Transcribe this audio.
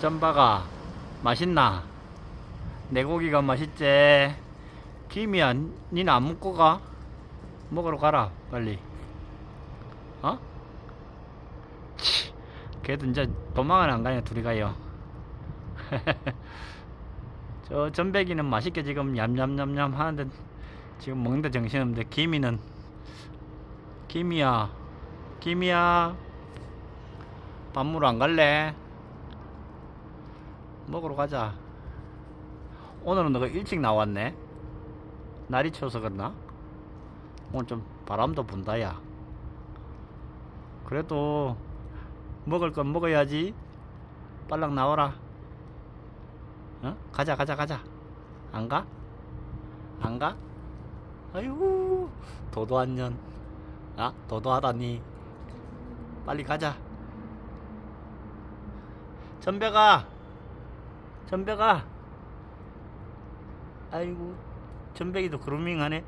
짬바가 맛있나? 내 고기가 맛있지? 김이야 니는 안 먹고 가? 먹으러 가라 빨리 어? 치, 걔도 이제 도망은 안 가냐 둘이 가요 저 전배기는 맛있게 지금 얌얌얌얌 하는데 지금 먹는데 정신없는데 김이는 김이야 김이야 밥 먹으러 안 갈래? 먹으러 가자 오늘은 너가 일찍 나왔네 날이 추워서 그랬나? 오늘 좀 바람도 분다 야 그래도 먹을 건 먹어야지 빨랑 나와라 어? 가자 가자 가자 안 가? 안 가? 아유 도도한 년 아? 도도하다니 빨리 가자 전배가 전배가. 아이고 전배기도 그루밍 하네